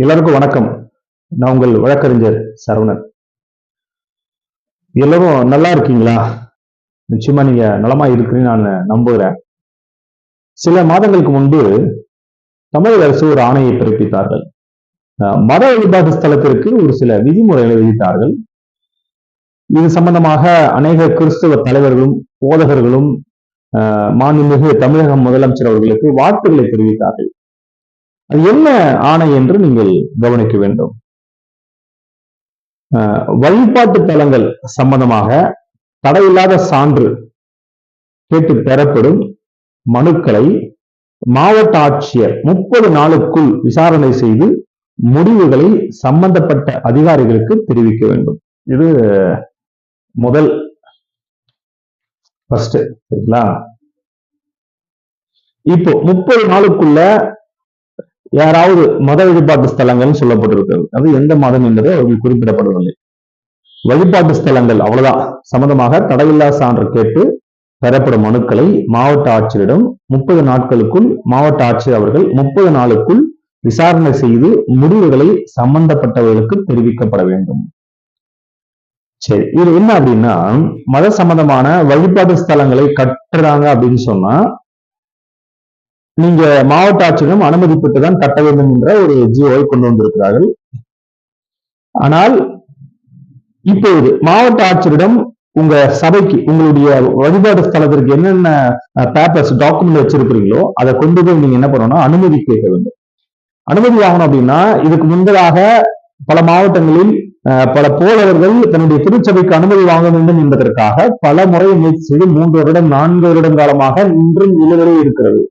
எல்லாருக்கும் வணக்கம். நான் உங்கள் வழக்கறிஞர் சரவணன். எல்லாரும் நல்லா இருக்கீங்களா? நிச்சயமா நீங்க நலமா இருக்குன்னு நான் நம்புகிறேன் சில மாதங்களுக்கு முன்பு தமிழக அரசு ஒரு ஆணையை பிறப்பித்தார்கள். மத வழிபாட்டு ஸ்தலத்திற்கு ஒரு சில விதிமுறைகளை விதித்தார்கள். இது சம்பந்தமாக அநேக கிறிஸ்தவ தலைவர்களும் போதகர்களும் அஹ் மாண்புமிகு தமிழக முதலமைச்சர் அவர்களுக்கு வாழ்த்துக்களை தெரிவித்தார்கள். அது என்ன ஆணை என்று நீங்கள் கவனிக்க வேண்டும். வழிபாட்டு தலங்கள் சம்பந்தமாக தடையில்லாத சான்று கேட்டு பெறப்படும் மனுக்களை மாவட்ட ஆட்சியர் முப்பது நாளுக்குள் விசாரணை செய்து முடிவுகளை சம்பந்தப்பட்ட அதிகாரிகளுக்கு தெரிவிக்க வேண்டும். இது முதல் ஃபர்ஸ்ட் சரிங்களா? இப்போ முப்பது நாளுக்குள்ள யாராவது மத வழிபாட்டு ஸ்தலங்கள் சொல்லப்பட்டிருக்கிறது. அது எந்த மதம் என்பது அவர்கள் குறிப்பிடப்படவில்லை. வழிபாட்டு ஸ்தலங்கள் அவ்வளவுதான். சம்பந்தமாக தடையில்லா சான்று கேட்டு பெறப்படும் மனுக்களை மாவட்ட ஆட்சியரிடம் முப்பது நாட்களுக்குள் மாவட்ட ஆட்சியர் அவர்கள் முப்பது நாளுக்குள் விசாரணை செய்து முடிவுகளை சம்பந்தப்பட்டவர்களுக்கு தெரிவிக்கப்பட வேண்டும். சரி இது என்ன அப்படின்னா மத சம்பந்தமான வழிபாட்டு ஸ்தலங்களை கட்டுறாங்க அப்படின்னு சொன்னா நீங்க மாவட்ட ஆட்சியிடம் அனுமதி பெற்று தான் கட்ட வேண்டும் என்ற ஒரு ஜியோவை கொண்டு வந்திருக்கிறார்கள். ஆனால் இப்பொழுது மாவட்ட ஆட்சியரிடம் உங்க சபைக்கு உங்களுடைய வழிபாடு ஸ்தலத்திற்கு என்னென்ன பேப்பர்ஸ் டாக்குமெண்ட் வச்சிருக்கிறீங்களோ அதை கொண்டு போய் நீங்க என்ன பண்ணணும் அனுமதி கேட்க வேண்டும். அனுமதி வாங்கணும் அப்படின்னா இதுக்கு முன்பதாக பல மாவட்டங்களில் அஹ், பல போலவர்கள் தன்னுடைய திருச்சபைக்கு அனுமதி வாங்க வேண்டும் என்பதற்காக பல முறை முயற்சி செய்து மூன்று வருடம் நான்கு வருடம் காலமாக இன்றும் நிலுவையிலே இருக்கிறது.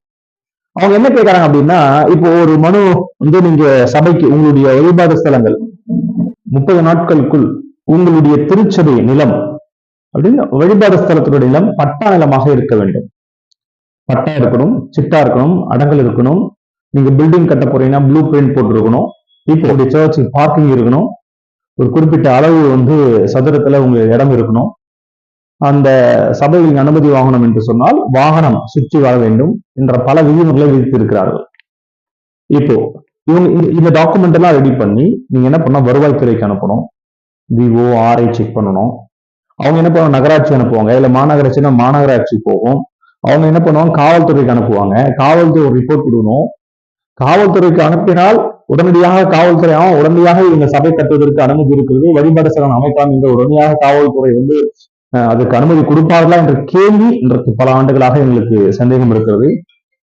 அவங்க என்ன கேட்கறாங்க அப்படின்னா இப்போ ஒரு மனு வந்து நீங்க சபைக்கு உங்களுடைய வழிபாடு ஸ்தலங்கள் முப்பது நாட்களுக்குள் உங்களுடைய திருச்சபை நிலம் அப்படின்னு வழிபாடு ஸ்தலத்தினுடைய நிலம் பட்டா நிலமாக இருக்க வேண்டும். பட்டா இருக்கணும் சிட்டா இருக்கணும் அடங்கல் இருக்கணும். நீங்க பில்டிங் கட்ட போறீங்கன்னா ப்ளூ பிரிண்ட் போட்டிருக்கணும். இப்போ உங்களுடைய சர்ச் பார்க்கிங் இருக்கணும். ஒரு குறிப்பிட்ட அளவு வந்து சதுரத்துல உங்க இடம் இருக்கணும். அந்த சபையில் அனுமதி வாங்கணும் என்று சொன்னால் வாகனம் சுற்றி வர வேண்டும் என்ற பல விதிமுறைகளை விதித்திருக்கிறார்கள். இப்போ இவங்க இந்த- டாக்குமெண்ட் எல்லாம் ரெடி பண்ணி நீங்க என்ன பண்ணணும்? வருவாய்த்துறைக்கு அனுப்பணும். விஓ ஆர்ஐ செக் பண்ணணும். அவங்க என்ன பண்ணுவாங்க? நகராட்சி அனுப்புவாங்க. இல்ல மாநகராட்சினா மாநகராட்சி போகும். அவங்க என்ன பண்ணுவாங்க? காவல்துறைக்கு அனுப்புவாங்க. காவல்துறை ஒரு ரிப்போர்ட் கொடுக்கணும். காவல்துறைக்கு அனுப்பினால் உடனடியாக காவல்துறை ஆகும் உடனடியாக இவங்க சபை கட்டுவதற்கு அனுமதி இருக்கிறது. வழிபாடு சரணம் அமைக்கலாம் என்று உடனடியாக காவல்துறை வந்து அதுக்கு அனுமதி கொடுப்பார்களா என்ற கேள்வி இன்றைக்கு பல ஆண்டுகளாக எங்களுக்கு சந்தேகம் இருக்கிறது.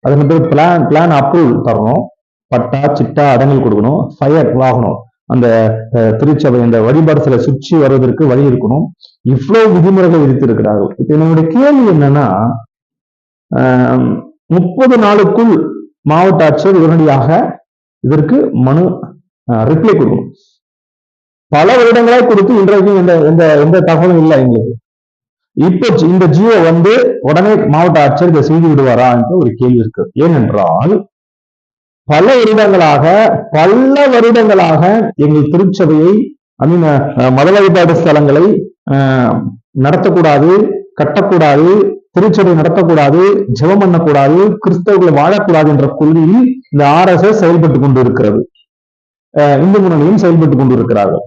அது மட்டும் பிளான் பிளான் அப்ரூவல் தரணும். பட்டா சிட்டா அடங்கல் கொடுக்கணும். ஃபயர் வாகனம் அந்த திருச்சபை அந்த வழிபாடு சுற்றி வருவதற்கு வழி இருக்கணும். இவ்வளவு விதிமுறைகள் விதித்திருக்கிறார்கள். இப்ப என்னுடைய கேள்வி என்னன்னா முப்பது நாளுக்குள் மாவட்ட ஆட்சியர் உடனடியாக இதற்கு மனு ரிப்ளை கொடுக்கணும். பல வருடங்களாக கொடுத்து இன்றைக்கும் எந்த எந்த எந்த தகவலும் இல்லை எங்களுக்கு. இப்ப இந்த ஜியோ வந்து உடனே மாவட்ட ஆட்சியர் இதை செய்து விடுவாரா என்று ஒரு கேள்வி இருக்கு. ஏனென்றால் பல வருடங்களாக பல வருடங்களாக எங்கள் திருச்சபையை ஐ மீன் மத வழிபாடு ஸ்தலங்களை நடத்தக்கூடாது கட்டக்கூடாது திருச்சபை நடத்தக்கூடாது ஜெபம் பண்ணக்கூடாது கிறிஸ்தவர்கள் வாழக்கூடாது என்ற கொள்கையில் இந்த ஆர்எஸ்எஸ் செயல்பட்டு கொண்டு இருக்கிறது அஹ், இந்து முன்னணியும் செயல்பட்டு கொண்டிருக்கிறார்கள்.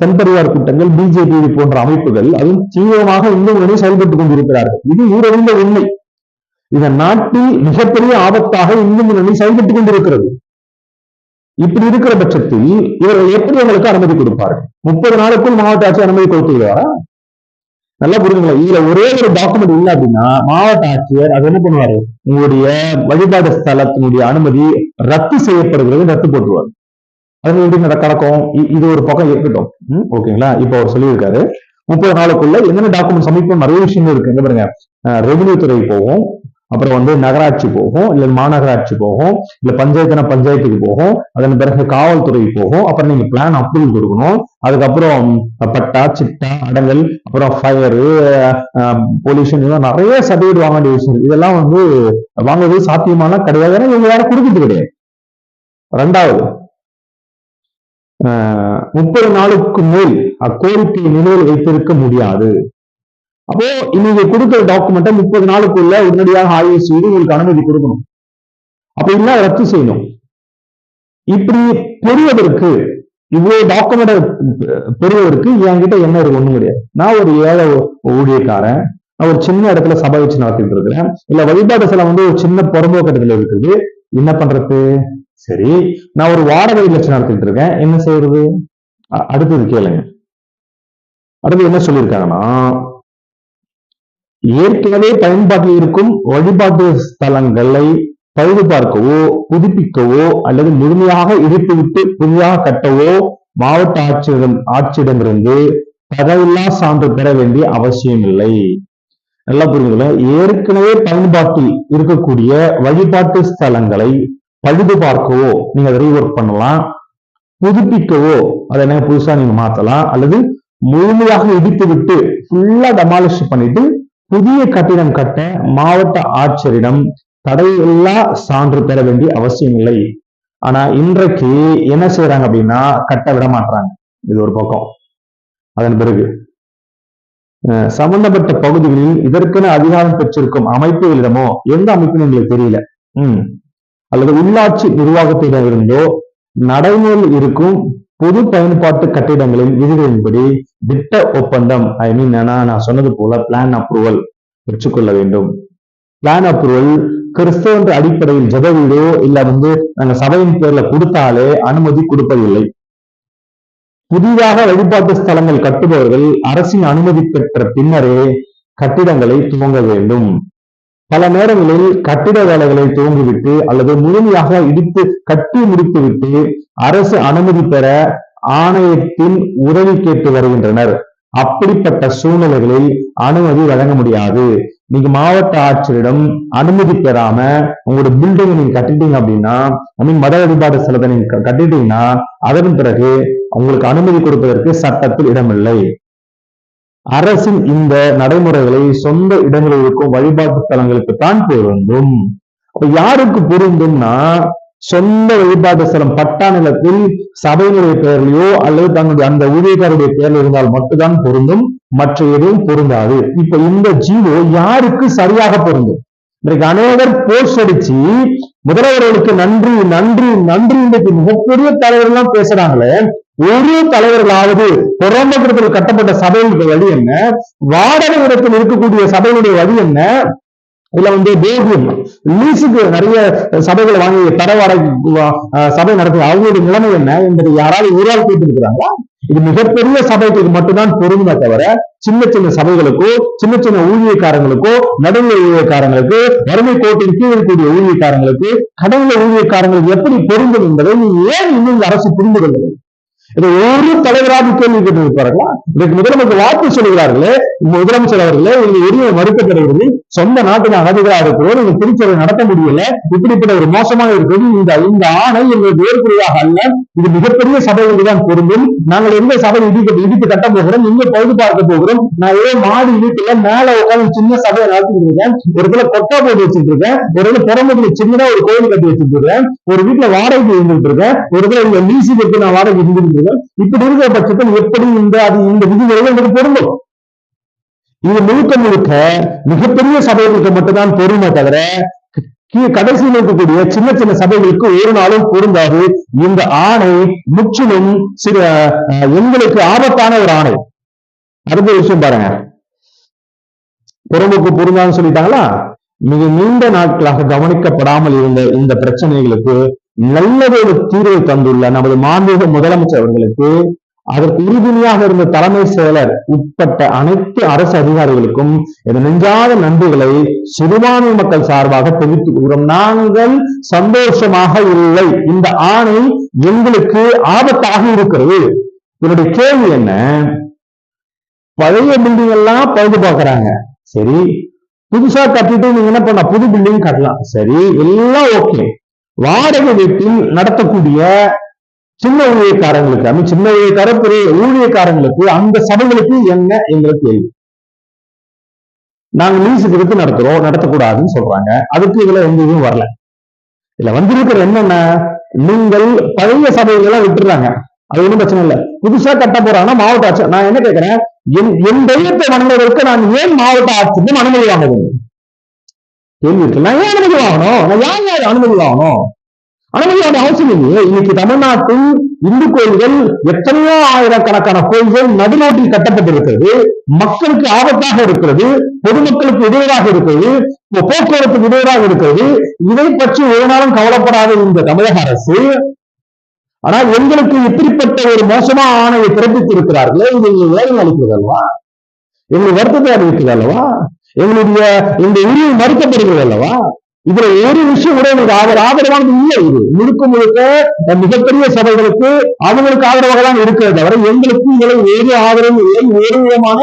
தென்பரிவார் கூட்டங்கள் பிஜேபி போன்ற அமைப்புகள் அதுவும் தீவிரமாக இந்து செயல்பட்டுக் கொண்டிருக்கிறார்கள். இது ஊரறிந்த உண்மை. இந்த நாட்டில் மிகப்பெரிய ஆபத்தாக இந்து முன்னணி செயல்பட்டுக் கொண்டிருக்கிறது. இப்படி இருக்கிற பட்சத்தில் இவர்கள் எப்படி உங்களுக்கு அனுமதி கொடுப்பார்கள்? முப்பது நாளுக்குள் மாவட்ட ஆட்சி அனுமதி கொடுத்து விடுவாரா நல்லா புரிஞ்சுங்களா இதுல ஒரே ஒரு டாக்குமெண்ட் இல்ல அப்படின்னா மாவட்ட ஆட்சியர் அது என்ன பண்ணுவாரு? உங்களுடைய வழிபாடு ஸ்தலத்தினுடைய அனுமதி ரத்து செய்யப்படுகிறது ரத்து போட்டுருவாரு அது எப்படி நடக்கும். இது ஒரு பக்கம் இருக்கட்டும். ஓகேங்களா? இப்போ அவர் சொல்லியிருக்காரு. முப்பது நாளுக்குள்ள என்னென்ன டாக்குமெண்ட் சமைப்போம் நிறைய விஷயங்கள் இருக்கு. என்ன பாருங்க. ரெவென்யூ துறை போகும். அப்புறம் வந்து நகராட்சி போகும். இல்ல மாநகராட்சி போகும். இல்ல பஞ்சாயத்துனா பஞ்சாயத்துக்கு போகும். அதன் பிறகு காவல்துறை போகும். அப்புறம் நீங்க பிளான் அப்ரூவல் கொடுக்கணும். அதுக்கப்புறம் பட்டா சிட்டா அடங்கல் அப்புறம் ஃபயரு பொல்யூஷன் இதெல்லாம் நிறைய சர்டிஃபிகேட் வாங்க வேண்டிய விஷயம் இதெல்லாம் வந்து வாங்குவது சாத்தியமான கிடையாது ஏன்னா இவங்க யாரும் கொடுக்கிறது கிடையாது. ரெண்டாவது முப்பது நாளுக்கு மேல் அக்கோரிக்கையை நிலுவையில் வைத்திருக்க முடியாது. அப்போ இன்னைக்கு கொடுக்கிற டாக்குமெண்ட்டை முப்பது நாளுக்குள்ள உடனடியாக ஆய்வு செய்து உங்களுக்கு அனுமதி கொடுக்கணும். அப்ப இல்ல ரத்து செய்யணும். இப்படி பெறுவதற்கு இவ்வளவு டாக்குமெண்ட் பெறுவதற்கு என்கிட்ட என்ன இருக்கு ஒண்ணும் கிடையாது. நான் ஒரு ஏழை ஊழியக்காரன். நான் ஒரு சின்ன இடத்துல சபை வச்சு நடத்திட்டு இருக்கிறேன். இல்ல வழிபாடு செலவு வந்து ஒரு சின்ன புறம்போக்கத்துல இருக்குது. என்ன பண்றது? சரி நான் ஒரு வாடகை இலட்சம் நடத்திட்டு இருக்கேன். என்ன செய்யறது? அடுத்தது கேளுங்க. அடுத்து என்ன சொல்லியிருக்காங்கன்னா ஏற்கனவே பயன்பாட்டில் இருக்கும் வழிபாட்டு ஸ்தலங்களை பழுது பார்க்கவோ புதுப்பிக்கவோ அல்லது முழுமையாக இடித்துவிட்டு புதிதாக கட்டவோ மாவட்ட ஆட்சியிடம் ஆட்சியிடமிருந்து தகவில்லா சான்று பெற வேண்டிய அவசியம் இல்லை. நல்லா புரிஞ்சுக்கல ஏற்கனவே பயன்பாட்டில் இருக்கக்கூடிய வழிபாட்டு ஸ்தலங்களை பழுது பார்க்கவோ நீங்க அதை ரீஒர்க் பண்ணலாம். புதுப்பிக்கவோ அதை என்ன புதுசா நீங்க மாத்தலாம். அல்லது முழுமையாக இடித்து விட்டு ஃபுல்லா டெமாலிஷ் பண்ணிட்டு புதிய கட்டிடம் கட்ட மாவட்ட ஆட்சியரிடம் தடையில்லா சான்று பெற வேண்டிய அவசியம் இல்லை. ஆனா இன்றைக்கு என்ன செய்யறாங்க அப்படின்னா கட்ட விட மாட்டாங்க இது ஒரு பக்கம். அதன் பிறகு அஹ் சம்பந்தப்பட்ட பகுதிகளில் இதற்கென அதிகாரம் பெற்றிருக்கும் அமைப்புகளிடமோ எந்த அமைப்புன்னு எங்களுக்கு தெரியல. உம் அல்லது உள்ளாட்சி நிர்வாகத்திடமிருந்தோ நடைமுறையில் இருக்கும் பொது பயன்பாட்டு கட்டிடங்களின் விதிகளின்படி திட்ட ஒப்பந்தம் ஐ மீன் நான் சொன்னது போல பிளான் அப்ரூவல் பெற்றுக்கொள்ள வேண்டும். பிளான் அப்ரூவல் கிறிஸ்தவன்ற அடிப்படையில் ஜெப வீடோ இல்ல வந்து நாங்க சபையின் பேர்ல கொடுத்தாலே அனுமதி கொடுப்பதில்லை. புதிதாக வழிபாட்டு ஸ்தலங்கள் கட்டுபவர்கள் அரசின் அனுமதி பெற்ற பின்னரே கட்டிடங்களை துவங்க வேண்டும். பல நேரங்களில் கட்டிட வேலைகளை துவங்கிவிட்டு அல்லது முழுமையாக இடித்து கட்டி முடித்துவிட்டு அரசு அனுமதி பெற ஆணையத்தின் உதவி கேட்டு வருகின்றனர். அப்படிப்பட்ட சூழ்நிலைகளில் அனுமதி வழங்க முடியாது. நீங்க மாவட்ட ஆட்சியரிடம் அனுமதி பெறாம உங்களோட பில்டிங் நீங்க கட்டிட்டீங்க அப்படின்னா ஐ மீன் மத வழிபாடு ஸ்தலத்தை நீங்க க- கட்டிட்டீங்கன்னா அதன் பிறகு உங்களுக்கு அனுமதி கொடுப்பதற்கு சட்டத்தில் இடமில்லை. அரசின் இந்த நடைமுறைகளை சொந்த இடங்களில் இருக்கும் வழிபாட்டு ஸ்தலங்களுக்கு தான் பொருந்தும் அப்ப யாருக்கு பொருந்தும்னா சொந்த வழிபாட்டு ஸ்தலம் பட்டா நிலத்தில் சபையினுடைய பெயர்லையோ அல்லது தன்னுடைய அந்த ஊழியக்காருடைய பெயர்ல இருந்தால் மட்டும்தான் பொருந்தும் மற்ற எதுவும் பொருந்தாது இப்ப இந்த ஜீவோ யாருக்கு சரியாக பொருந்தும் இன்றைக்கு அநேகர் போஸ்ட் அடிச்சு முதல்வர்களுக்கு நன்றி நன்றி நன்றி இன்றைக்கு மிகப்பெரிய தலைவர் எல்லாம் பேசுறாங்களே ஒரு தலைவர்களாவது புறம்புறத்தில் கட்டப்பட்ட சபையினுடைய வழி என்ன? வாடகை இடத்தில் இருக்கக்கூடிய சபையினுடைய வழி என்ன? இல்ல வந்து பேபியம் லீஸுக்கு நிறைய சபைகளை வாங்கி தரவாடகை சபை நடத்துது. அவங்களுடைய நிலைமை என்ன என்பதை யாராவது ஊரால் ஆள் கேட்டிருக்கிறாங்களா? இது மிகப்பெரிய சபைகளுக்கு மட்டும்தான் பொருந்தா தவிர சின்ன சின்ன சபைகளுக்கோ சின்ன சின்ன ஊழியக்காரங்களுக்கோ நடுநிலை ஊழியக்காரங்களுக்கு வறுமை கோட்டின் கீழ் இருக்கக்கூடிய ஊழியக்காரங்களுக்கு கடவுள ஊழியக்காரங்களுக்கு எப்படி பொருந்தும் என்பதை நீ ஏன் இன்னும் இந்த அரசு புரிந்து கொள்ளவில்லை? இதை ஒரு தலைவராக கேள்வி கேட்டு இருப்பார்களா இதற்கு முதலமைச்சர் வாக்கு சொல்கிறார்களே முதலமைச்சர் அவர்களே இந்த உரிமை மறுக்கப்படுகிறது சொந்த நாட்டின் அகதிகளாக இருக்கிறோம் நீங்க திருச்சபை நடத்த முடியல. இப்படிப்பட்ட ஒரு மோசமான இருக்கிறது இந்த இந்த ஆணை எங்களுக்கு ஏற்புடையாக அல்ல. இது மிகப்பெரிய சபைகளுக்கு தான் பொருந்தும். நாங்கள் எந்த சபை இடிக்க இடித்து கட்ட போகிறோம் எங்க பழுது பார்க்க போகிறோம். நான் ஏதோ மாடி வீட்டுல மேல உட்காந்து சின்ன சபையை நடத்திட்டு இருக்கேன். ஒரு இடத்துல கொட்டா போட்டு வச்சுட்டு இருக்கேன். ஒரு இடத்துல புறமுதுல சின்னதா ஒரு கோயில் கட்டி வச்சுட்டு இருக்கேன். ஒரு வீட்டுல வாடகைக்கு இருந்துட்டு இருக்கேன். ஒரு இடத்துல இங்க லீஸு கட்டி நான் வாடகை இருந்துட்டு இருக்கேன் இப்படி இருக்கிற பட்சத்தில் எப்படி இந்த அது இந்த விதிமுறைகள் எங்களுக்கு பொருந்தும்? இது முழுக்க முழுக்க மிகப்பெரிய சபைகளுக்கு மட்டும்தான் பொருமை தவிர கடைசியில் இருக்கக்கூடிய சின்ன சின்ன சபைகளுக்கு ஒரு நாளும் பொருந்தாது. இந்த ஆணை முற்றிலும் சில எங்களுக்கு ஆபத்தான ஒரு ஆணை. அடுத்த விஷயம் பாருங்க. புறமுக்கு பொருந்தான்னு சொல்லிட்டாங்களா? மிக நீண்ட நாட்களாக கவனிக்கப்படாமல் இருந்த இந்த பிரச்சனைகளுக்கு நல்லதொரு தீர்வை தந்துள்ள நமது மாண்புமிகு முதலமைச்சர் அவர்களுக்கு அதற்கு உறுதுணையாக இருந்த தலைமை செயலர் உட்பட்ட அனைத்து அரசு அதிகாரிகளுக்கும் இந்த நெஞ்சாத நன்றிகளை சிறுபான்மை மக்கள் சார்பாக தெரிவித்துக் கொள்கிறோம் நாங்கள் சந்தோஷமாக இல்லை. இந்த ஆணை எங்களுக்கு ஆபத்தாக இருக்கிறது. என்னுடைய கேள்வி என்ன? பழைய பில்டிங் எல்லாம் பழுது பார்க்கறாங்க. சரி. புதுசா கட்டிட்டு நீங்க என்ன பண்ண புது பில்டிங் கட்டலாம். சரி. எல்லாம் ஓகே வாடகை வீட்டில் நடத்தக்கூடிய சின்ன ஊழியக்காரங்களுக்கு ஐ சின்ன ஊழியக்கார பெரிய ஊழியக்காரங்களுக்கு அந்த சபைகளுக்கு என்ன எங்களுக்கு கேள்வி. நாங்க லீஸுக்கு எடுத்து நடத்துறோம் நடத்தக்கூடாதுன்னு சொல்றாங்க. அதுக்கு இதுல எந்த இதுவும் வரல. இதுல வந்திருக்கிற என்னென்ன நீங்கள் பழைய சபைகள் எல்லாம் விட்டுறாங்க. அது ஒண்ணும் பிரச்சனை இல்ல. புதுசா கட்ட போறாங்கன்னா மாவட்ட ஆட்சி நான் என்ன கேட்கிறேன் என் என் தெய்வத்தை வணங்குவதற்கு நான் ஏன் மாவட்ட ஆட்சிக்கும் அனுமதி வாங்க வேண்டும்? கேள்வி இருக்கு. நான் ஏன் அனுமதி வாங்கணும்? நான் யார் யார் அனுமதி வாங்கணும்? அனுமதியான அவசியம் இல்லையே. இன்னைக்கு தமிழ்நாட்டில் இந்து கோயில்கள் எத்தனையோ ஆயிரக்கணக்கான கோயில்கள் நடுநாட்டில் கட்டப்பட்டிருக்கிறது. மக்களுக்கு ஆபத்தாக இருக்கிறது. பொதுமக்களுக்கு இடையூறாக இருக்கிறது. போக்குவரத்துக்கு இடையூறாக இருக்கிறது. இதை பற்றி ஒரு நாளும் கவலைப்படாத இந்த தமிழக அரசு. ஆனால் எங்களுக்கு இப்படிப்பட்ட ஒரு மோசமான ஆணையை பிறப்பித்து இருக்கிறார்களே இது எங்களுக்கு வேதனை அளிக்கிறது அல்லவா? எங்களுக்கு வருத்தத்தை அறிவிக்கிறது அல்லவா? எங்களுடைய இந்த உரிமை மறுக்கப்படுகிறது அல்லவா? இதுல ஒரு விஷயம் கூட எனக்கு ஆதரவு ஆதரவானது இல்லை இது. முழுக்க முழுக்க மிகப்பெரிய சபைகளுக்கு அவங்களுக்கு ஆதரவாக தான் இருக்கிறது தவிர எங்களுக்கு இதில் ஒரு ஆதரவும் இல்லை ஒரு விதமான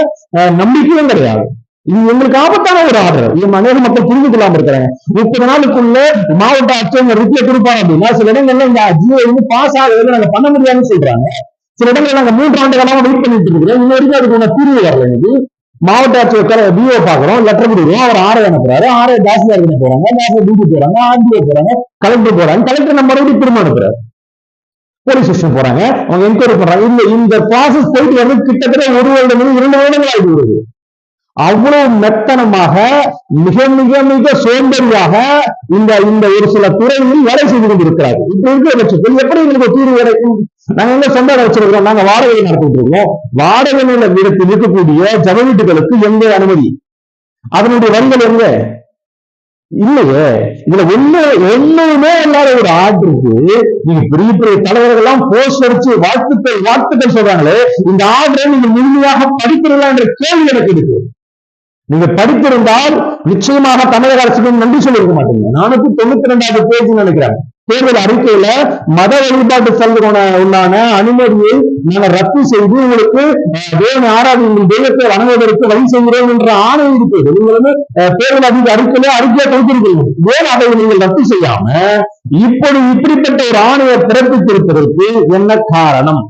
நம்பிக்கையும் கிடையாது. இது எங்களுக்கு ஆபத்தான ஒரு ஆதரவு. இது அநேக மக்கள் புரிந்து கொள்ளாம இருக்கிறாங்க. முப்பது நாளுக்குள்ள மாவட்ட ஆட்சியர் ரிப்ளை கொடுப்பாங்க அப்படின்னா சில இடங்கள்ல இந்த ஜியோ வந்து பாஸ் ஆகுது நாங்க பண்ண முடியாதுன்னு சொல்றாங்க. சில இடங்கள்ல நாங்க மூன்று ஆண்டு காலமா வெயிட் பண்ணிட்டு இருக்கிறோம். இன்ன வரைக்கும் அதுக்கு ஒண்ணு தீர்வு வரல எனக்கு. மாவட்ட ஆட்சியர் பிஓ பாக்குறோம் லெட்டர் கொடுக்குறோம் அவர் ஆர்ஐ அனுப்புறாரு. ஆர்ஐ தாசில்தார் போறாங்க தாசில்தார் டிபி போறாங்க ஆர்டிஓ போறாங்க கலெக்டர் போறாங்க. கலெக்டர் நம்ம மறுபடியும் திரும்ப அனுப்புறாரு. போலீஸ் ஸ்டேஷன் போறாங்க. அவங்க என்கொயரி பண்றாங்க. இந்த இந்த ப்ராசஸ் போயிட்டு வந்து கிட்டத்தட்ட ஒரு வருடம் இரண்டு வருடங்கள் ஆகி வருது. அவ்வளவு மெத்தனமாக மிக மிக மிக சோம்பேறியாக இந்த இந்த ஒரு சில துறைகளில் வேலை செய்து கொண்டிருக்கிறார்கள். இப்ப இருக்கிற பட்சத்தில் எப்படி எங்களுக்கு தீர்வு கிடைக்கும்? நாங்க என்ன சொந்த வச்சிருக்கிறோம்? நாங்க வாடகை நடத்திட்டு இருக்கோம். வாடகை நில வீடத்தில் இருக்கக்கூடிய ஜன வீட்டுகளுக்கு எங்க அனுமதி? அதனுடைய வரிகள் எங்க? இல்லையே. இதுல ஒண்ணு ஒண்ணுமே இல்லாத ஒரு ஆர்டருக்கு நீங்க பெரிய பெரிய தலைவர்கள் எல்லாம் போஸ்ட் அடிச்சு வாழ்த்துக்கள் வாழ்த்துக்கள் சொல்றாங்களே இந்த ஆர்டரை நீங்க முழுமையாக படிக்கிறீங்களா என்ற கேள்வி எனக்கு இருக்கு. நீங்க படித்திருந்தால் நிச்சயமாக தமிழக அரசுக்கு நன்றி சொல்லியிருக்க மாட்டீங்க. நானூத்தி தொண்ணூத்தி ரெண்டாவது பேஜ் நினைக்கிறேன். தேர்தல் அறிக்கையில மத வழிபாட்டு செல்வதற்கான உண்டான அனுமதியை நாங்கள் ரத்து செய்து உங்களுக்கு தேவன் தேவனை ஆராதி உங்கள் தெய்வத்தை வணங்குவதற்கு வழி செய்கிறோம் என்ற ஆணை இருக்கிறது நீங்கள் வந்து தேர்தல் அதிக அறிக்கையில அறிக்கையை கொடுத்திருக்கீங்க. ஏன் அதை நீங்கள் ரத்து செய்யாம இப்படி இப்படிப்பட்ட ஒரு ஆணையை பிறப்பித்திருப்பதற்கு என்ன காரணம்?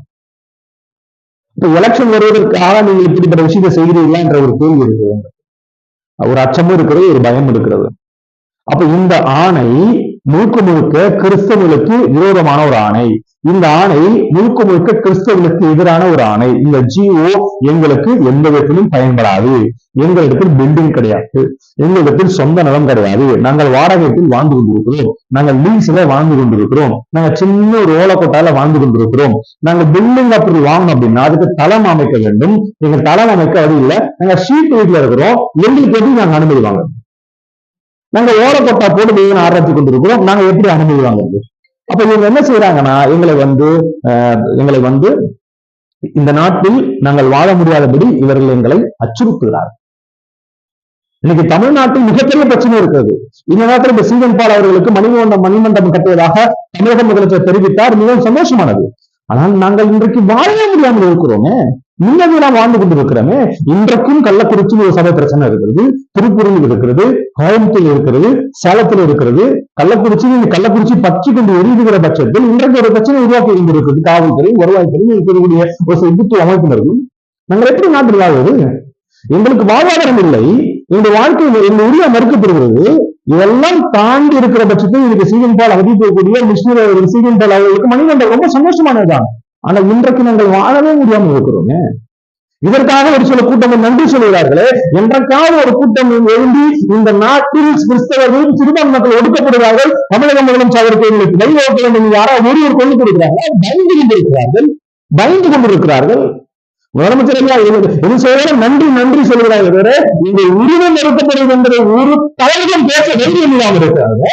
இப்ப எலெக்ஷன் வருவதற்காக நீங்கள் இப்படிப்பட்ட விஷயத்தை செய்கிறீர்களா என்ற ஒரு கேள்வி இருக்கு. ஒரு அச்சமும் இருக்கிறது ஒரு பயம் இருக்கிறது. அப்ப இந்த ஆணை முழுக்க முழுக்க கிறிஸ்தவர்களுக்கு விரோதமான ஒரு ஆணை. இந்த ஆணை முழுக்க முழுக்க கிறிஸ்தவர்களுக்கு எதிரான ஒரு ஆணை. இந்த ஜிஓ எங்களுக்கு எந்த விதத்திலும் பயன்படாது. எங்களிடத்தில் பில்டிங் கிடையாது. எங்களிடத்தில் சொந்த நிலம் கிடையாது. நாங்கள் வாடகத்தில் வாழ்ந்து கொண்டிருக்கிறோம். நாங்கள் லீஸ்ல வாழ்ந்து கொண்டிருக்கிறோம். நாங்க சின்ன ஒரு ஓலக்கோட்டால வாழ்ந்து கொண்டிருக்கிறோம். நாங்க பில்டிங் அப்படி வாங்கணும் அப்படின்னா அதுக்கு தளம் அமைக்க வேண்டும். எங்க தளம் அமைக்க அது இல்லை. நாங்க ஷீட் வீட்ல இருக்கிறோம். எங்களுக்கு எப்படி நாங்க அனுமதி வாங்குறோம் நாங்க ஓலக்கோட்டா போட்டு மீன் ஆராய்ச்சி கொண்டிருக்கிறோம் நாங்க எப்படி அனுமதி வாங்குறது அப்ப இவங்க என்ன செய்யறாங்கன்னா எங்களை வந்து எங்களை வந்து இந்த நாட்டில் நாங்கள் வாழ முடியாதபடி இவர்கள் எங்களை அச்சுறுத்துகிறார்கள். இன்னைக்கு தமிழ்நாட்டில் மிகப்பெரிய பிரச்சனை இருக்கிறது. இந்த நேரத்தில் இந்த சீதன் பால் அவர்களுக்கு மணிமண்டபம் மணிமண்டபம் கட்டுவதாக தமிழக முதலமைச்சர் தெரிவித்தார். மிகவும் சந்தோஷமானது. ஆனால் நாங்கள் இன்றைக்கு வாழ முடியாமல் இருக்கிறோமே. முன்னதே நாம் வாழ்ந்து கொண்டிருக்கிறோமே. இன்றைக்கும் கள்ளக்குறிச்சியில் ஒரு சபை பிரச்சனை இருக்கிறது திருப்பூரில் இருக்கிறது கோயம்புத்தூர் இருக்கிறது சேலத்தில் இருக்கிறது கள்ளக்குறிச்சியில் இந்த கள்ளக்குறிச்சி பற்றி கொண்டு எரியுகிற பட்சத்தில் இன்றைக்கு ஒரு பிரச்சனை உருவாக்கி கொண்டிருக்கிறது. காவல்துறை வருவாய்த்துறை இருக்கக்கூடிய ஒரு சில இந்துத்துவ அமைப்பினர்கள் நாங்கள் எப்படி நாட்டில் வாழ்வது? எங்களுக்கு வாழ்வாதாரம் இல்லை. உங்களுடைய வாழ்க்கை இந்த உரியா மறுக்கப்படுகிறது. இதெல்லாம் தாண்டி இருக்கிற பட்சத்தில் இதுக்கு சீகன் பால் அவதிக்கக்கூடிய முஸ்லீம் அவர்கள் சீகன் பால் அவர்களுக்கு மனிதர்கள் ரொம்ப சந்தோஷமானதுதான். ஆனா இன்றைக்கு நாங்கள் வாழவே முடியாமல் இருக்கிறோமே. இதற்காக ஒரு சில கூட்டங்கள் நன்றி சொல்கிறார்களே. என்றைக்காவது ஒரு கூட்டம் எழுந்தி இந்த நாட்டில் கிறிஸ்தவர்களும் சிறுபான் மக்கள் ஒடுக்கப்படுகிறார்கள். தமிழக முதலமைச்சர் அவருக்கு எங்களுக்கு என்று யாராவது ஒருவர் கொண்டு கொடுக்கிறார்கள் பயந்து கொண்டிருக்கிறார்கள். பயந்து கொண்டிருக்கிறார்கள். முதலமைச்சர் இது- நன்றி நன்றி சொல்கிறார்கள் தவிர இந்த உரிமை மறுக்கப்படுவது என்பதை ஒரு தலைவரும் பேச தைரியம் இல்லாமல் இருக்கிறாங்க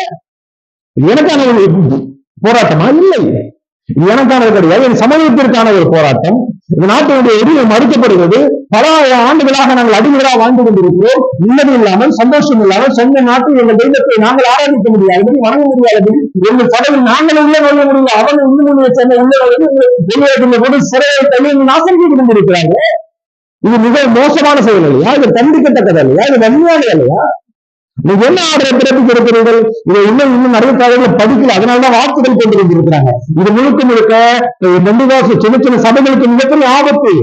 எனக்கான ஒரு போராட்டமா? இல்லை. இது எனக்கானது கிடையாது என் சமூகத்திற்கான ஒரு போராட்டம். இந்த நாட்டினுடைய உரிமை மறுக்கப்படுகிறது. பல ஆண்டுகளாக நாங்கள் அடிமைகளாக வாழ்ந்து கொண்டிருக்கிறோம். நிம்மதி இல்லாமல் சந்தோஷம் இல்லாமல் சொந்த நாட்டில் எங்கள் தெய்வத்தை நாங்கள் ஆராதிக்க முடியாது. வணங்க முடியாது. எங்கள் கடவுள் நாங்கள் உள்ள நுழைய முடியல. அவன் இன்னும் சேர்ந்த உள்ள போது சிறையை தள்ளி நாசம் செய்து கொண்டிருக்கிறாங்க இது மிக மோசமான செயல் இல்லையா இது கண்டிக்கத்தக்கது இல்லையா இது வன்மையான இல்லையா நீங்க என்ன ஆர்டரை பிறப்பிக்க இருக்கிறீர்கள் இதை இன்னும் இன்னும் நிறைய தகவல்களை படிக்கல. அதனாலதான் வாக்குகள் கொண்டு வந்திருக்கிறாங்க இது முழுக்க முழுக்க நம்பிவாசு சின்ன சின்ன சபைகளுக்கு மிகப்பெரிய ஆபத்து.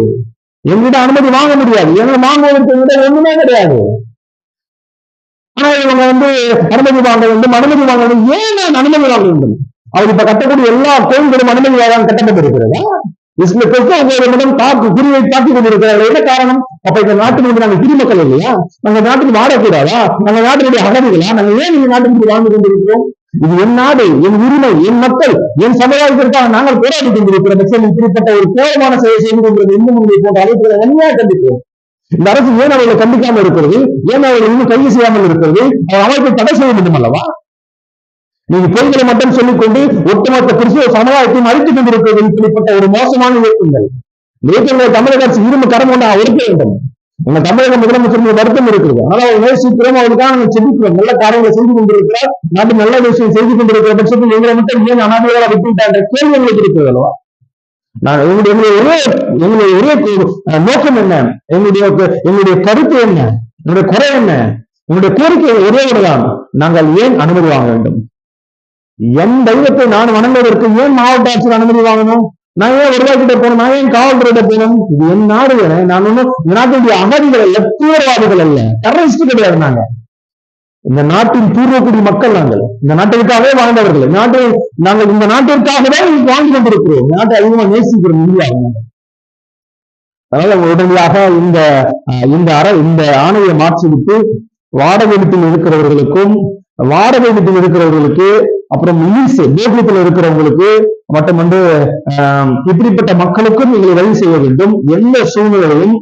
எங்கிட்ட அனுமதி வாங்க முடியாது. எங்களை வாங்குவதற்கு எங்கிட்ட ஒண்ணுமே கிடையாது. ஆனா இவங்க வந்து அனுமதி வாங்க வேண்டும் அனுமதி வாங்க வேண்டும். ஏன் நான் அனுமதி வாங்க வேண்டும்? அவர் இப்ப கட்டக்கூடிய எல்லா கோயில்களும் அனுமதி வாங்க கட்டப்பட்டிருக்கிறதா? இஸ்ல கிறிஸ்தவர்களிடம் தாக்கு குருவை தாக்கி கொண்டிருக்கிறார்கள் என்ன காரணம்? அப்ப இந்த நாட்டுக்கு வந்து நாங்க குடிமக்கள் இல்லையா? நாங்க நாட்டுக்கு வாழக்கூடாதா? நாங்க நாட்டினுடைய அகதிகளா? நாங்க ஏன் இந்த நாட்டுக்கு வாழ்ந்து கொண்டிருக்கிறோம்? இது என் நாடு என் உரிமை என் மக்கள் என் சமுதாயத்திற்காக நாங்கள் போராடி கொண்டிருக்கிறோம். இப்படிப்பட்ட ஒரு கோரமான செயலை செய்து கொண்டிருக்கிற இந்து முன்னணி போன்ற அமைப்புகளை வன்மையாக கண்டிப்போம் இந்த அரசு ஏன் அவர்களை கண்டிக்காமல் இருக்கிறது? ஏன் அவர்களை இன்னும் கைது செய்யாமல் இருக்கிறது? அவர் அமைப்பை தடை செய்ய வேண்டும் அல்லவா? நீங்க பெண்களை மட்டும் சொல்லிக்கொண்டு ஒட்டுமொத்த கிறிஸ்துவ சமுதாயத்தையும் அழித்துக் கொண்டிருக்கிறது இப்படிப்பட்ட ஒரு மோசமான இயக்கங்கள். இயக்கங்களை தமிழக அரசு இரும்பு கரம் கொண்டு ஒழிக்க வேண்டும். உங்க தமிழக முதலமைச்சருக்கு வருத்தம் இருக்கிறது. ஆனால் அவர் நேசிக்கிறோம் அவருக்காக நம்ம சிந்திக்கிறோம். நல்ல காரியங்களை செய்து கொண்டிருக்கிறார். நாட்டு நல்ல விஷயம் செய்து கொண்டிருக்கிற பட்சத்தில் எங்களை மட்டும் ஏன் அனாதையாக விட்டுவிட்டார்? என்ற கேள்வி எங்களுக்கு இருக்கிறது அல்லவா? நான் எங்களுடைய ஒரே எங்களுடைய ஒரே நோக்கம் என்ன? எங்களுடைய எங்களுடைய கருத்து என்ன? என்னுடைய குறை என்ன? உங்களுடைய கோரிக்கை ஒரே ஒன்றுதான் நாங்கள் ஏன் அனுமதி வாங்க வேண்டும்? என் தெய்வத்தை நான் வணங்குவதற்கு ஏன் மாவட்ட ஆட்சியர் அனுமதி வாங்கணும்? நான் ஏன் வருவாய் போனோம் நான் ஏன் காவல்துறையிட்ட போனோம் இது என் நாடு நான் ஒன்றும் நாட்டினுடைய நாட்டுடைய அகதிகள் அல்ல தீவிரவாதிகள் அல்ல. டெரரிஸ்ட் கிடையாது நாங்க. இந்த நாட்டின் பூர்வக்குடி மக்கள் நாங்கள். இந்த நாட்டிற்காகவே வாழ்ந்தவர்கள். நாட்டு நாட்டை நாங்கள் இந்த நாட்டிற்காகவே வாழ்ந்து கொண்டிருக்கிறோம். நாட்டை அதிகமா நேசிக்கிறோம் இந்தியா. அதனால உடனடியாக இந்த இந்த அற இந்த ஆணையை மாற்றிவிட்டு வாடகை வீட்டில் இருக்கிறவர்களுக்கும் வாடகை வீட்டில் இருக்கிறவர்களுக்கு அப்புறம் இலீஸ் தேசியத்தில் இருக்கிறவங்களுக்கு மற்றும் வந்து இப்படிப்பட்ட மக்களுக்கும் நீங்கள் வழி செய்ய வேண்டும். எந்த சூழ்நிலையும்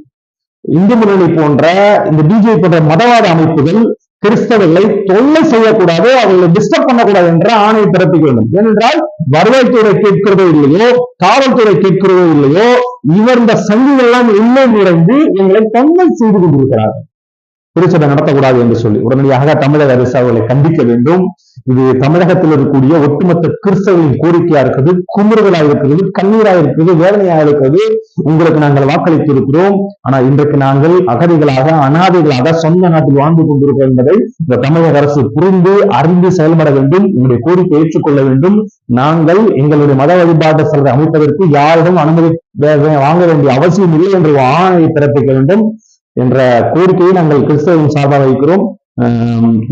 இந்து முன்னணி போன்ற இந்த பிஜேபி போன்ற மதவாத அமைப்புகள் கிறிஸ்தவர்களை தொல்லை செய்யக்கூடாது அவர்களை டிஸ்டர்ப் பண்ணக்கூடாது என்ற ஆணையை பிறப்பிக்க வேண்டும். ஏனென்றால் வருவாய்த்துறை கேட்கிறதோ இல்லையோ காவல்துறை கேட்கிறதோ இல்லையோ இவர் இந்த சங்கிகள் எல்லாம் உள்ளே நுழைந்து எங்களை தொல்லை செய்து கொண்டிருக்கிறார்கள். திருச்சபை நடத்தக்கூடாது என்று சொல்லி உடனடியாக தமிழக அரசு அவர்களை கண்டிக்க வேண்டும். இது தமிழகத்தில் இருக்கக்கூடிய ஒட்டுமொத்த கிறிஸ்தவர்களின் கோரிக்கையா இருக்குது குமுறுதலா இருக்கிறது கண்ணீரா இருக்கிறது வேதனையா இருக்கிறது. உங்களுக்கு நாங்கள் வாக்களித்து இருக்கிறோம் ஆனா இன்றைக்கு நாங்கள் அகதிகளாக அனாதைகளாக சொந்த நாட்டில் வாழ்ந்து கொண்டிருக்கிறோம் என்பதை இந்த தமிழக அரசு புரிந்து அறிந்து செயல்பட வேண்டும். உங்களுடைய கோரிக்கை ஏற்றுக்கொள்ள வேண்டும். நாங்கள் எங்களுடைய மத வழிபாட்டு செல்வதை அமைப்பதற்கு யாரிடம் அனுமதி வாங்க வேண்டிய அவசியம் இல்லை என்று ஆணையை பிறப்பிக்க வேண்டும். என்ற கோரிக்கையை நாங்கள் கிறிஸ்தவம் சார்பாக வைக்கிறோம்.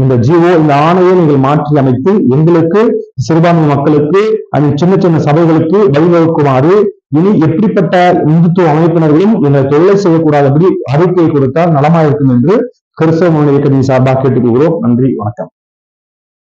இந்த ஜிஓ இந்த ஆணையை நீங்கள் மாற்றி அமைத்து எங்களுக்கு சிறுபான்மை மக்களுக்கு அந்த சின்ன சின்ன சபைகளுக்கு வழிவகுக்குமாறு இனி எப்படிப்பட்ட இந்துத்துவ அமைப்பினர்களும் இந்த தொல்லை செய்யக்கூடாதபடி அறிக்கை கொடுத்தால் நலமாயிருக்கும் என்று கிறிஸ்தவ மனித இயக்கத்தின் சார்பாக கேட்டுக்கொள்கிறோம். நன்றி வணக்கம்.